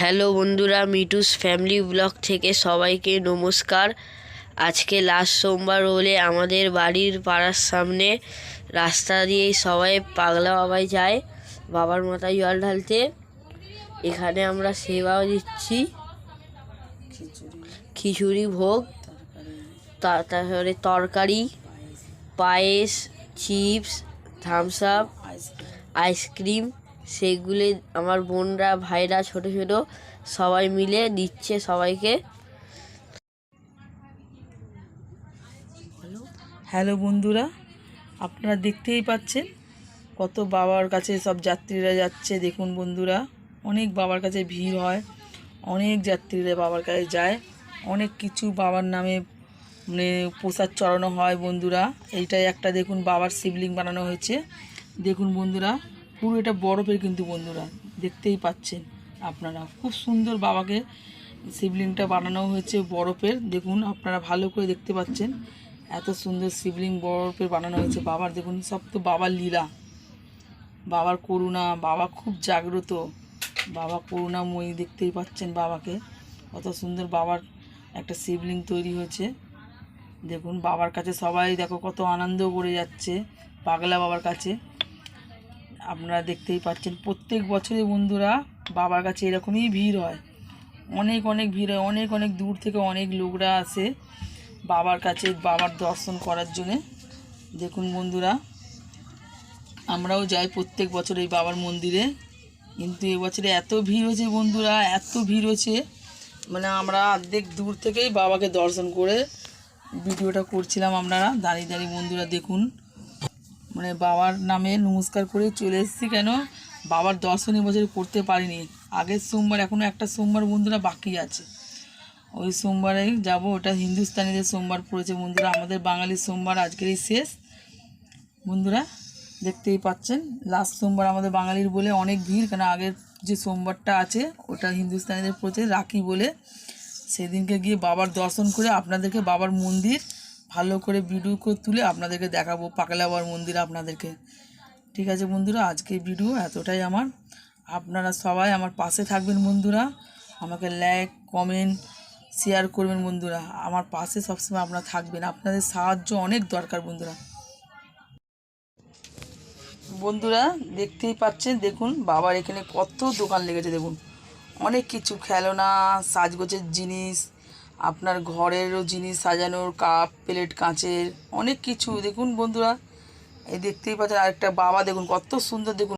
Hello বন্ধুরা, Mitus family blog থেকে সবাইকে নমস্কার। আজকে লাস্ট সোমবার হলে আমাদের বাড়ির পাড়ার সামনে রাস্তা দিয়েই সবাই পাগলা বাবাই যায়, বাবার মাথায় জল ঢালতে। এখানে আমরা সেবাও দিচ্ছি। খিচুড়ি ভোগ তারপরে তরকারি, পায়েস, chips Thums Up ice cream সেগুলো আমার বোনরা, ভাইরা ছোট ছোট সবাই মিলে দিচ্ছে সবাইকে। হ্যালো বন্ধুরা, আপনারা দেখতেই পাচ্ছেন কত বাবার কাছে সব যাত্রীরা যাচ্ছে। দেখুন বন্ধুরা, অনেক বাবার কাছে ভিড় হয়, অনেক যাত্রীরা বাবার কাছে যায়, অনেক কিছু বাবার নামে মানে প্রসাদ চড়ানো হয় বন্ধুরা। এইটাই একটা দেখুন বাবার শিবলিং বানানো হয়েছে। দেখুন বন্ধুরা পুরো এটা বরফের কিন্তু বন্ধুরা, দেখতেই পাচ্ছেন আপনারা। খুব সুন্দর বাবাকে শিবলিংটা বানানো হয়েছে বরফের। দেখুন, আপনারা ভালো করে দেখতে পাচ্ছেন এত সুন্দর শিবলিং বরফের বানানো হয়েছে বাবার। দেখুন, সব তো বাবার লীলা, বাবার করুণা, বাবা খুব জাগ্রত। বাবা করুণাময়ী দেখতেই পাচ্ছেন বাবাকে। কত সুন্দর বাবার একটা শিবলিং তৈরি হয়েছে। দেখুন, বাবার কাছে সবাই দেখো কত আনন্দ করে যাচ্ছে, পাগলা বাবার কাছে। আপনারা দেখতেই পাচ্ছেন, প্রত্যেক বছরে বন্ধুরা বাবার কাছে এরকমই ভিড় হয়। অনেক অনেক ভিড় হয়, অনেক অনেক দূর থেকে অনেক লোকরা আসে বাবার কাছে, বাবার দর্শন করার জন্যে। দেখুন বন্ধুরা, আমরাও যাই প্রত্যেক বছর এই বাবার মন্দিরে। কিন্তু এবছরে এত ভিড় হয়েছে বন্ধুরা, এত ভিড় হয়েছে। মানে আমরা অর্ধেক দূর থেকেই বাবাকে দর্শন করে ভিডিওটা করছিলাম আপনারা। দাঁড়িয়ে দাঁড়িয়ে বন্ধুরা দেখুন। মানে বাবার নামে নমস্কার করে চলে এসেছি কেন? বাবার দর্শন এবছর করতে পারিনি। আগের সোমবার এখনও একটা সোমবার বন্ধুরা বাকি আছে। ওই সোমবারেই যাব, ওটা হিন্দুস্তানিদের সোমবার পড়েছে বন্ধুরা। আমাদের বাঙালির সোমবার আজকেরই শেষ। বন্ধুরা, দেখতেই পাচ্ছেন লাস্ট সোমবার আমাদের বাঙালির বলে অনেক ভিড়, কেন আগের যে সোমবারটা আছে, ওটা হিন্দুস্তানিদের পড়েছে, রাখি বলে। সেদিনকে গিয়ে বাবার দর্শন করে আপনাদেরকে বাবার মন্দির ভালো করে ভিডিও করে তুলে আপনাদেরকে দেখাবো। পাকলা বাবার মন্দির আপনাদেরকে। ঠিক আছে বন্ধুরা আজকে ভিডিও এতটাই আমার। আপনারা সবাই আমার পাশে থাকবেন বন্ধুরা। আমাকে লাইক কমেন্ট শেয়ার করবেন বন্ধুরা। আমার পাশে সবসময় আপনারা থাকবেন। আপনাদের সাহায্য অনেক দরকার বন্ধুরা। বন্ধুরা, দেখতেই পাচ্ছেন, দেখুন, বাবার এখানে কত দোকান লেগেছে, দেখুন। অনেক কিছু খেলনা, সাজগোজের জিনিস আপনার ঘরেরও জিনিস সাজানোর কাপ, প্লেট, কাঁচের অনেক কিছু। দেখুন বন্ধুরা, এই দেখতেই পাচ্ছেন আরেকটা বাবা, দেখুন কত সুন্দর, দেখুন।